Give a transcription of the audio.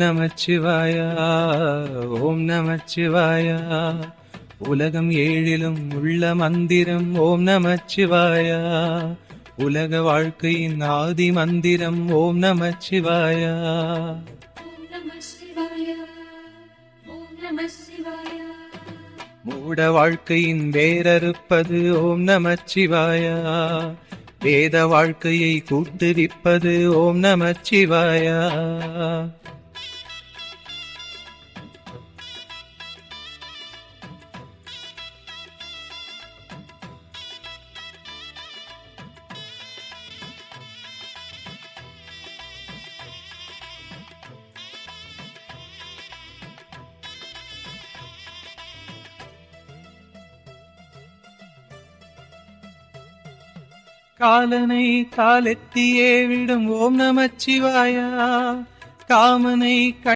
நமச்சிவாயா ஓம் நமச்சிவாயா. உலகம் ஏழிலும் உள்ள மந்திரம் ஓம் நமச்சிவாயா. உலக வாழ்க்கையின் ஆதி மந்திரம் ஓம் நமச்சிவாயா. மூட வாழ்க்கையின் வேரறுப்பது ஓம் நமச்சிவாயா. வேத வாழ்க்கையை கூட்டுவிப்பது ஓம் நமச்சிவாயா. காலனை காலெத்தியே விடும் ஓம் நமச்சிவாயா. காமனை